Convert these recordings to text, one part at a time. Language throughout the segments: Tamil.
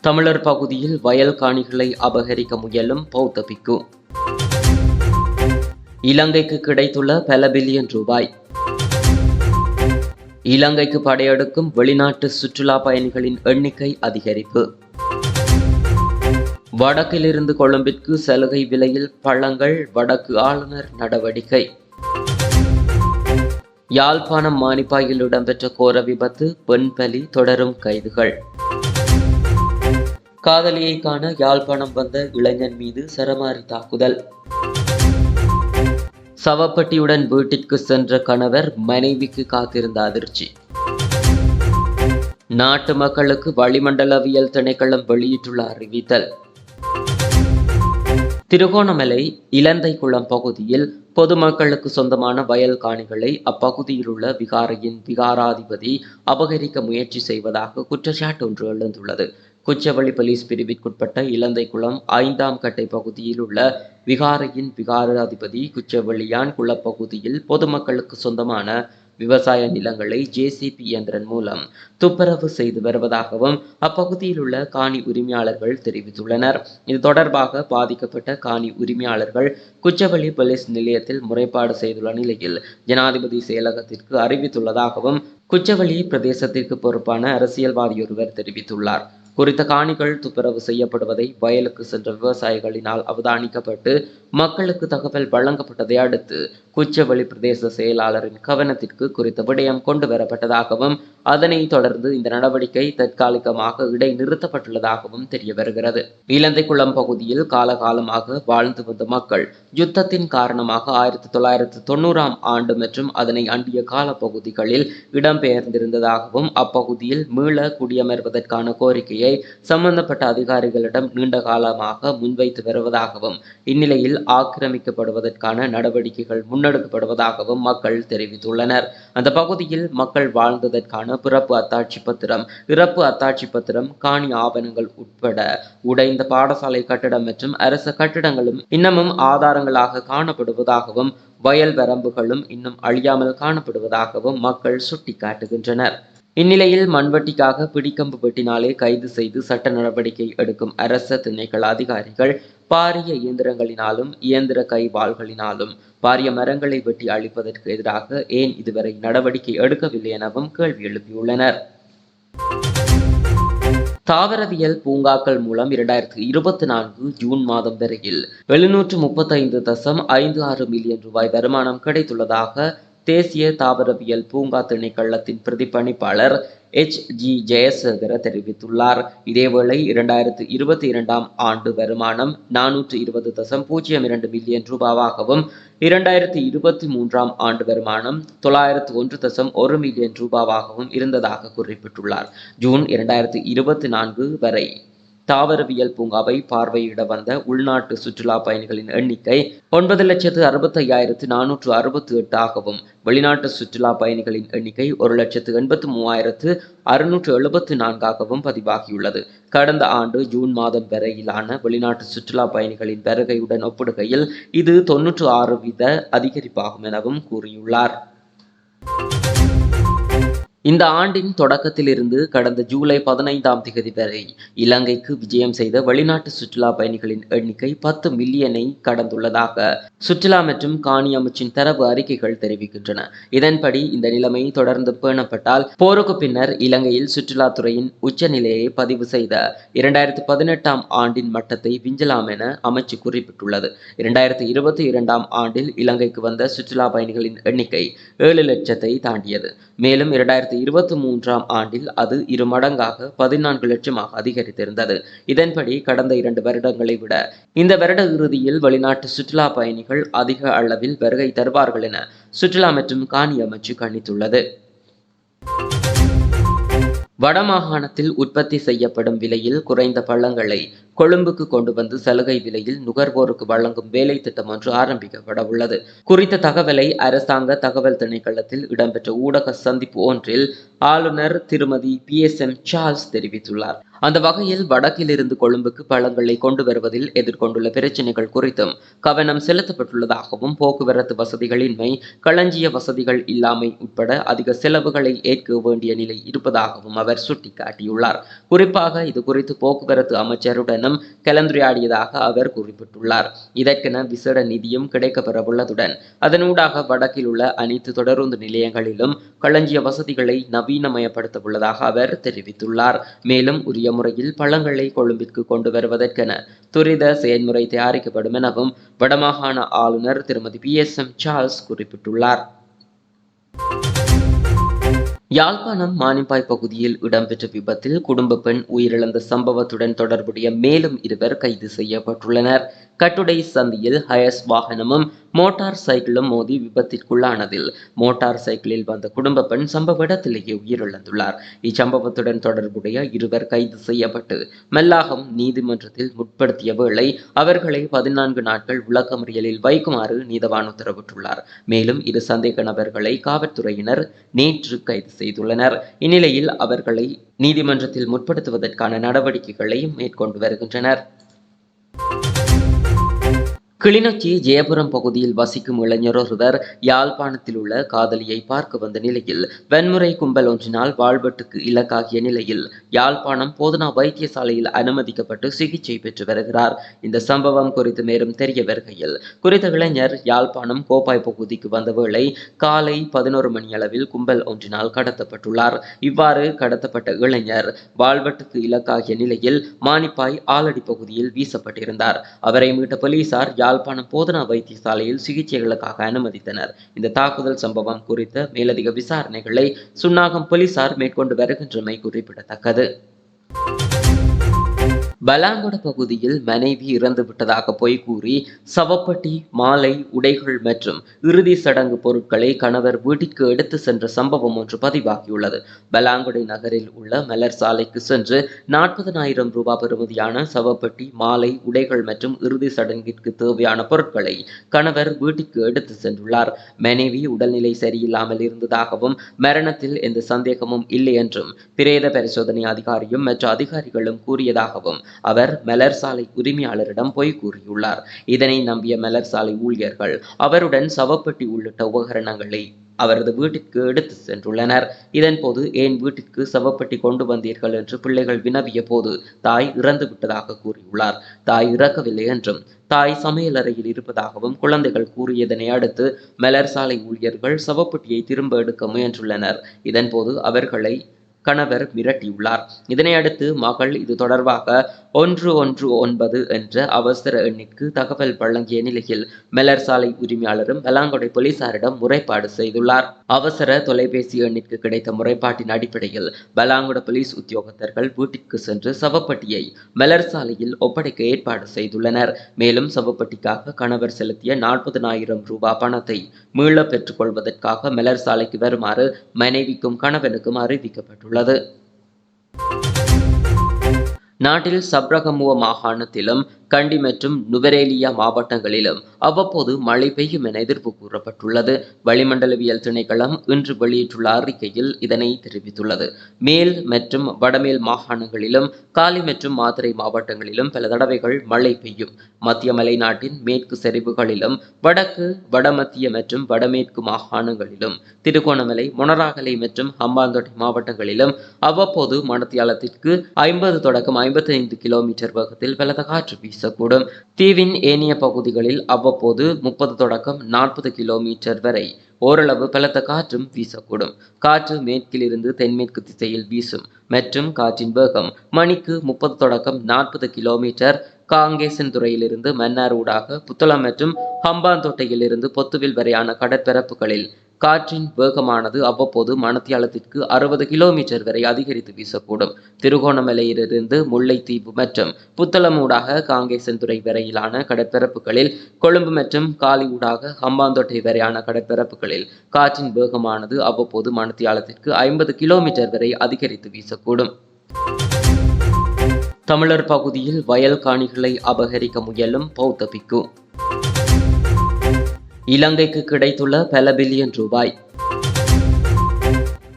தமிழர் பகுதியில் வயல் காணிகளை அபகரிக்க முயலும் பௌத்த பிக்கு. இலங்கைக்கு கிடைத்துள்ள பல பில்லியன் ரூபாய். இலங்கைக்கு படையெடுக்கும் வெளிநாட்டு சுற்றுலா பயணிகளின் எண்ணிக்கை அதிகரிப்பு. வடக்கிலிருந்து கொழும்பிற்கு சலுகை விலையில் பழங்கள் வடக்கு ஆளுநர் நடவடிக்கை. யாழ்ப்பாணம் மானிப்பாயில் இடம்பெற்ற கோர விபத்து பெண் பலி தொடரும் கைதுகள். காதலியை காண யாழ்ப்பாணம் வந்த இளைஞன் மீது சரமாரி தாக்குதல். சவப்பட்டியுடன் வீட்டிற்கு சென்ற கணவர் மனைவிக்கு காத்திருந்த அதிர்ச்சி. நாட்டு மக்களுக்கு வளிமண்டலவியல் திணைக்களம் வெளியிட்டுள்ள அறிவித்தல். திருகோணமலை இலந்தை குளம் பகுதியில் பொதுமக்களுக்கு சொந்தமான வயல் காணிகளை அப்பகுதியில் உள்ள விகாரையின் விகாராதிபதி அபகரிக்க முயற்சி செய்வதாக குற்றச்சாட்டு ஒன்று எழுந்துள்ளது. குச்சவள்ளி போலீஸ் பிரிவிற்குட்பட்ட இலந்தை குளம் ஐந்தாம் கட்டை பகுதியில் உள்ள விகாரையின் விகாராதிபதி குச்சவள்ளியான் குளப்பகுதியில் பொதுமக்களுக்கு சொந்தமான விவசாய நிலங்களை ஜேசிபி இயந்திரன் மூலம் துப்புரவு செய்து வருவதாகவும் அப்பகுதியில் உள்ள காணி உரிமையாளர்கள் தெரிவித்துள்ளனர். இது தொடர்பாக பாதிக்கப்பட்ட காணி உரிமையாளர்கள் குச்சவள்ளி போலீஸ் நிலையத்தில் முறைப்பாடு செய்துள்ள நிலையில் ஜனாதிபதி செயலகத்திற்கு அறிவித்துள்ளதாகவும் குச்சவள்ளி பிரதேசத்திற்கு பொறுப்பான அரசியல்வாதியொருவர் தெரிவித்துள்ளார். குறித்த காணிகள் துப்புரவு செய்யப்படுவதை வயலுக்கு சென்ற விவசாயிகளினால் அவதானிக்கப்பட்டு மக்களுக்கு தகவல் வழங்கப்பட்டதை அடுத்து குச்சவெளி பிரதேச செயலாளரின் கவனத்திற்கு குறித்த விடயம் கொண்டு வரப்பட்டதாகவும் அதனைத் தொடர்ந்து இந்த நடவடிக்கை தற்காலிகமாக இடைநிறுத்தப்பட்டுள்ளதாகவும் தெரிய வருகிறது இலந்தைக்குளம் பகுதியில் காலகாலமாக வாழ்ந்து வந்த மக்கள் யுத்தத்தின் காரணமாக ஆயிரத்தி தொள்ளாயிரத்தி தொண்ணூறாம் ஆண்டு மற்றும் அதனை அண்டிய காலப்பகுதிகளில் இடம்பெயர்ந்திருந்ததாகவும் அப்பகுதியில் மீள குடியமர்வதற்கான கோரிக்கையை சம்பந்தப்பட்ட அதிகாரிகளிடம் நீண்ட காலமாக முன்வைத்து வருவதாகவும் இந்நிலையில் ஆக்கிரமிக்கப்படுவதற்கான நடவடிக்கைகள் முன்னெடுக்கப்படுவதாகவும் மக்கள் தெரிவித்துள்ளனர். அந்த பகுதியில் மக்கள் வாழ்ந்ததற்கான பிறப்பு அத்தாட்சி பத்திரம் இறப்பு அத்தாட்சி பத்திரம் காணி ஆவணங்கள் உட்பட உடைந்த பாடசாலை கட்டிடம் மற்றும் அரச கட்டிடங்களும் இன்னமும் ஆதாரங்களாக காணப்படுவதாகவும் வயல் வரம்புகளும் இன்னும் அழியாமல் காணப்படுவதாகவும் மக்கள் சுட்டிக்காட்டுகின்றனர். இந்நிலையில் மண்வெட்டிக்காக பிடிக்கம்பு வெட்டினாலே கைது செய்து சட்ட நடவடிக்கை எடுக்கும் அரச திணைக்கள அதிகாரிகள் பாரிய இயந்திரங்களினாலும் இயந்திர கைவாள்களினாலும் பாரிய மரங்களை வெட்டி அழிப்பதற்கு எதிராக ஏன் இதுவரை நடவடிக்கை எடுக்கவில்லை எனவும் கேள்வி எழுப்பியுள்ளனர். தாவரவியல் பூங்காக்கள் மூலம் இரண்டாயிரத்தி இருபத்தி நான்கு ஜூன் மாதம் வரையில் எழுநூற்று முப்பத்தைந்து தசம் ஐந்து ஆறு மில்லியன் ரூபாய் வருமானம் கிடைத்துள்ளதாக தேசிய தாவரவியல் பூங்கா திணைக்களத்தின் பிரதிபணிப்பாளர் எச். ஜி. ஜெயசேகர தெரிவித்துள்ளார். இதேவேளை இரண்டாயிரத்து இருபத்தி இரண்டாம் ஆண்டு வருமானம் நானூற்று இருபது தசம் பூஜ்ஜியம் இரண்டு மில்லியன் ரூபாவாகவும் இரண்டாயிரத்தி இருபத்தி மூன்றாம் ஆண்டு வருமானம் தொள்ளாயிரத்து ஒன்று தசம் ஒரு மில்லியன் ரூபாவாகவும் இருந்ததாக குறிப்பிட்டுள்ளார். ஜூன் இரண்டாயிரத்தி இருபத்தி நான்கு வரை. தாவரவியல் பூங்காவை பார்வையிட வந்த உள்நாட்டு சுற்றுலா பயணிகளின் எண்ணிக்கை ஒன்பது லட்சத்து அறுபத்தையாயிரத்து நானூற்று அறுபத்தி எட்டு ஆகவும் வெளிநாட்டு சுற்றுலா பயணிகளின் எண்ணிக்கை ஒரு லட்சத்து எண்பத்து மூவாயிரத்து அறுநூற்று எழுபத்து நான்காகவும் பதிவாகியுள்ளது. கடந்த ஆண்டு ஜூன் மாதம் வரையிலான வெளிநாட்டு சுற்றுலா பயணிகளின் வருகையுடன் ஒப்பிடுகையில் இது தொன்னூற்று ஆறு வீத அதிகரிப்பாகும் எனவும் கூறியுள்ளார். இந்த ஆண்டின் தொடக்கத்திலிருந்து கடந்த ஜூலை பதினைந்தாம் தேதி வரை இலங்கைக்கு விஜயம் செய்த வெளிநாட்டு சுற்றுலா பயணிகளின் எண்ணிக்கை பத்து மில்லியனை கடந்துள்ளதாக சுற்றுலா மற்றும் காணி அமைச்சின் தரவு அறிக்கைகள் தெரிவிக்கின்றன. இதன்படி இந்த நிலைமை தொடர்ந்து பேணப்பட்டால் போருக்கு பின்னர் இலங்கையில் சுற்றுலாத்துறையின் உச்சநிலையை பதிவு செய்த இரண்டாயிரத்தி பதினெட்டாம் ஆண்டின் மட்டத்தை விஞ்சலாம் என அமைச்சு குறிப்பிட்டுள்ளது. இரண்டாயிரத்தி இருபத்தி இரண்டாம் ஆண்டில் இலங்கைக்கு வந்த சுற்றுலா பயணிகளின் எண்ணிக்கை ஏழு லட்சத்தை தாண்டியது. மேலும் இரண்டாயிரத்தி இருபத்தி மூன்றாம் ஆண்டில் அது இரு மடங்காக பதினான்கு லட்சமாக அதிகரித்திருந்தது. இதன்படி கடந்த இரண்டு வருடங்களை விட இந்த வருட இறுதியில் வெளிநாட்டு சுற்றுலா பயணிகள் அதிக அளவில் வருகை தருவார்கள் என சுற்றுலா மற்றும் காணி அமைச்சு கணித்துள்ளது. வடமாகாணத்தில் உற்பத்தி செய்யப்படும் விலையில் குறைந்த பழங்களை கொழும்புக்கு கொண்டு வந்து சலுகை விலையில் நுகர்வோருக்கு வழங்கும் வேலை திட்டம் ஒன்று ஆரம்பிக்கப்பட உள்ளது. குறித்த தகவலை அரசாங்க தகவல் திணைக்களத்தில் இடம்பெற்ற ஊடக சந்திப்பு ஒன்றில் ஆளுநர் திருமதி பி எஸ் எம் சார்ல்ஸ் தெரிவித்துள்ளார். அந்த வகையில் வடக்கிலிருந்து கொழும்புக்கு பழங்களை கொண்டு வருவதில் எதிர்கொண்டுள்ள பிரச்சினைகள் குறித்தும் கவனம் செலுத்தப்பட்டுள்ளதாகவும் போக்குவரத்து வசதிகளின்மை களஞ்சிய வசதிகள் இல்லாமை உட்பட அதிக செலவுகளை ஏற்க வேண்டிய நிலை இருப்பதாகவும் அவர் சுட்டிக்காட்டியுள்ளார். குறிப்பாக இது குறித்து போக்குவரத்து அமைச்சருடனும் கலந்துரையாடியதாக அவர் குறிப்பிட்டுள்ளார். இதற்கென விசேட நிதியும் கிடைக்கப்பெறவுள்ளதுடன் அதனூடாக வடக்கில் உள்ள அனைத்து தொடருந்து நிலையங்களிலும் களஞ்சிய வசதிகளை நவீனமயப்படுத்த உள்ளதாக அவர் தெரிவித்துள்ளார். மேலும் உரிய முறையில் பழங்களை கொழும்பிற்கு கொண்டு வருவதற்கென துரித செயல்முறை தயாரிக்கப்படும் எனவும் வடமாகாண ஆளுநர் திருமதி பி எஸ் எம் சார்ல்ஸ் குறிப்பிட்டுள்ளார். யாழ்ப்பாணம் மானிப்பாய் பகுதியில் இடம்பெற்ற விபத்தில் குடும்ப பெண் உயிரிழந்த சம்பவத்துடன் தொடர்புடைய மேலும் இருவர் கைது செய்யப்பட்டுள்ளனர். கட்டுடை சந்தியில் ஹயஸ் வாகனமும் மோட்டார் சைக்கிளும் மோதி விபத்திற்குள்ளானதில் மோட்டார் சைக்கிளில் வந்த குடும்ப பெண் சம்பவ இடத்திலேயே உயிரிழந்துள்ளார். இச்சம்பவத்துடன் தொடர்புடைய இருவர் கைது செய்யப்பட்டு மெல்லாகம் நீதிமன்றத்தில் முற்படுத்திய வேளை அவர்களை பதினான்கு நாட்கள் விளக்கமறியலில் வைக்குமாறு நீதவான் உத்தரவிட்டுள்ளார். மேலும் இரு சந்தேக நபர்களை காவல்துறையினர் நேற்று கைது செய்துள்ளனர். இந்நிலையில் அவர்களை நீதிமன்றத்தில் முற்படுத்துவதற்கான நடவடிக்கைகளை மேற்கொண்டு வருகின்றனர். கிளிநொச்சி ஜெயபுரம் பகுதியில் வசிக்கும் இளைஞர் ஒருவர் யாழ்ப்பாணத்தில் உள்ள காதலியை பார்க்க வந்த நிலையில் வன்முறை கும்பல் ஒன்றினால் வாழ்வெட்டுக்கு இலக்காகிய நிலையில் யாழ்ப்பாணம் போதனா வைத்தியசாலையில் அனுமதிக்கப்பட்டு சிகிச்சை பெற்று வருகிறார். இந்த சம்பவம் குறித்து மேலும் தெரிய வருகையில் குறித்த இளைஞர் யாழ்ப்பாணம் கோப்பாய் பகுதிக்கு வந்த வேளை காலை பதினோரு மணி அளவில் கும்பல் ஒன்றினால் கடத்தப்பட்டுள்ளார். இவ்வாறு கடத்தப்பட்ட இளைஞர் வாழ்வெட்டுக்கு இலக்காகிய நிலையில் மானிப்பாய் ஆலடி பகுதியில் வீசப்பட்டிருந்தார். அவரை மீட்ட போலீசார் யாழ்ப்பாணம் போதனா வைத்தியசாலையில் சிகிச்சைகளுக்காக அனுமதித்தனர். இந்த தாக்குதல் சம்பவம் குறித்த மேலதிக விசாரணைகளை சுன்னாகம் போலீசார் மேற்கொண்டு வருகின்றமை குறிப்பிடத்தக்கது. பலாங்கொட பகுதியில் மனைவி இறந்து விட்டதாக பொய் கூறி சவப்பட்டி மாலை உடைகள் மற்றும் இறுதி சடங்கு பொருட்களை கணவர் வீட்டிற்கு எடுத்து சென்ற சம்பவம் ஒன்று பதிவாகியுள்ளது. பலாங்குடை நகரில் உள்ள மலர் சாலைக்கு சென்று நாற்பதனாயிரம் ரூபாய் பெறுமதியான சவப்பட்டி மாலை உடைகள் மற்றும் இறுதி சடங்கிற்கு தேவையான பொருட்களை கணவர் வீட்டிற்கு எடுத்து சென்றுள்ளார். மனைவி உடல்நிலை சரியில்லாமல் இருந்ததாகவும் மரணத்தில் எந்த சந்தேகமும் இல்லை என்றும் பிரேத பரிசோதனை அதிகாரியும் மற்ற அதிகாரிகளும் கூறியதாகவும் அவர் மலர் சாலை உரிமையாளரிடம் பொய் கூறியுள்ளார். இதனை நம்பிய மலர் சாலை ஊழியர்கள் அவருடன் சவப்பெட்டி உள்ளிட்ட உபகரணங்களை அவரது வீட்டிற்கு எடுத்து சென்றுள்ளனர். இதன்போது ஏன் வீட்டிற்கு சவப்பட்டி கொண்டு வந்தீர்கள்? என்று பிள்ளைகள் வினவிய போது தாய் இறந்து விட்டதாக கூறியுள்ளார். தாய் இறக்கவில்லை என்றும் தாய் சமையலறையில் இருப்பதாகவும் குழந்தைகள் கூறியதனை அடுத்து மலர் சாலை ஊழியர்கள் சவப்பட்டியை திரும்ப எடுக்க முயன்றுள்ளனர். இதன்போது அவர்களை கணவர் மிரட்டியுள்ளார் இதனை அடுத்து மகள் இது தொடர்பாக ஒன்று ஒன்று ஒன்பது என்ற அவசர எண்ணிற்கு தகவல் வழங்கிய நிலையில் மெலர் சாலை உரிமையாளரும் வெளாங்கொடை போலீசாரிடம் முறைப்பாடு செய்துள்ளார். அவசர தொலைபேசி எண்ணிற்கு கிடைத்த முறைப்பாட்டின் அடிப்படையில் பலாங்குட போலீஸ் உத்தியோகத்தர்கள் வீட்டிற்கு சென்று சவப்பட்டியை மெலர் சாலையில் ஒப்படைக்க ஏற்பாடு செய்துள்ளனர். மேலும் சவப்பட்டிக்காக கணவர் செலுத்திய நாற்பதனாயிரம் ரூபாய் பணத்தை மீள பெற்றுக் கொள்வதற்காக மெலர் சாலைக்கு வருமாறு மனைவிக்கும் கணவனுக்கும் அறிவிக்கப்பட்டுள்ளது. நாட்டில் சப்ரகமுவ மாகாணத்திலும் கண்டி மற்றும் நுவரேலியா மாவட்டங்களிலும் அவ்வப்போது மழை பெய்யும் என எதிர்ப்பு கூறப்பட்டுள்ளது. வளிமண்டலவியல் திணைக்களம் இன்று வெளியிட்டுள்ள அறிக்கையில் இதனை தெரிவித்துள்ளது. மேல் மற்றும் வடமேல் மாகாணங்களிலும் காலி மற்றும் மாத்திரை மாவட்டங்களிலும் பல தடவைகள் மழை பெய்யும். மத்திய மலைநாட்டின் மேற்கு சரிவுகளிலும் வடக்கு வடமத்திய மற்றும் வடமேற்கு மாகாணங்களிலும் திருகோணமலை மொனராகலை மற்றும் ஹம்பாந்தோட்டை மாவட்டங்களிலும் அவ்வப்போது மணத்தியாலத்திற்கு ஐம்பது தொடக்கம் ஐம்பத்தி ஐந்து கிலோமீட்டர் வேகத்தில் பலத்த காற்று வீசும் வீசக்கூடும். தீவின் ஏனைய பகுதிகளில் அவ்வப்போது முப்பது தொடக்கம் நாற்பது கிலோமீட்டர் வரை ஓரளவு பலத்த காற்றும் வீசக்கூடும். காற்று மேற்கிலிருந்து தென்மேற்கு திசையில் வீசும் மற்றும் காற்றின் வேகம் மணிக்கு முப்பது தொடக்கம் நாற்பது கிலோமீட்டர். காங்கேசன் துறையிலிருந்து மன்னார் ஊடாக புத்தளம் மற்றும் ஹம்பாந்தோட்டையிலிருந்து பொத்துவில் வரையான கடற்பரப்புகளில் காற்றின் வேகமானது அவ்வப்போது மணத்தியாலத்திற்கு அறுபது கிலோமீட்டர் வரை அதிகரித்து வீசக்கூடும். திருகோணமலையிலிருந்து முல்லைத்தீவு மற்றும் புத்தளமூடாக காங்கேசன்துறை வரையிலான கடற்பரப்புகளில் கொழும்பு மற்றும் காலி ஊடாக ஹம்பாந்தோட்டை வரையான கடற்பரப்புகளில் காற்றின் வேகமானது அவ்வப்போது மணத்தியாலத்திற்கு ஐம்பது கிலோமீட்டர் வரை அதிகரித்து வீசக்கூடும். தமிழர் பகுதியில் வயல் காணிகளை அபகரிக்க முயலும் பௌத்த பிக்கு. இலங்கைக்கு கிடைத்துள்ள பல பில்லியன் ரூபாய்.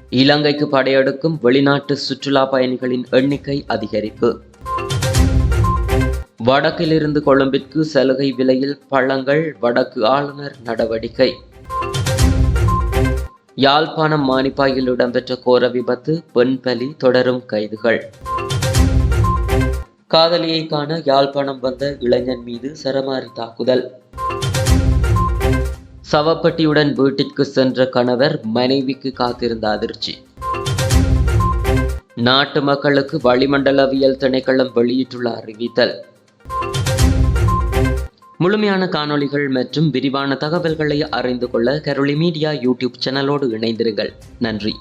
இலங்கைக்கு படையெடுக்கும் வெளிநாட்டு சுற்றுலா பயணிகளின் எண்ணிக்கை அதிகரிப்பு. வடக்கிலிருந்து கொழும்பிற்கு சலுகை விலையில் பழங்கள் வடக்கு ஆளுநர் நடவடிக்கை. யாழ்ப்பாணம் மானிப்பாயில் இடம்பெற்ற கோர விபத்து பெண் பலி தொடரும் கைதுகள். காதலியை காண யாழ்ப்பாணம் வந்த இளைஞன் மீது சரமாரி தாக்குதல். சவப்பட்டியுடன் வீட்டிற்கு சென்ற கணவர் மனைவிக்கு காத்திருந்த அதிர்ச்சி. நாட்டு மக்களுக்கு வளிமண்டலவியல் திணைக்களம் வெளியிட்டுள்ள அறிவித்தல். முழுமையான காணொளிகள் மற்றும் விரிவான தகவல்களை அறிந்து கொள்ள கரோலி மீடியா யூடியூப் சேனலோடு இணைந்திருங்கள். நன்றி.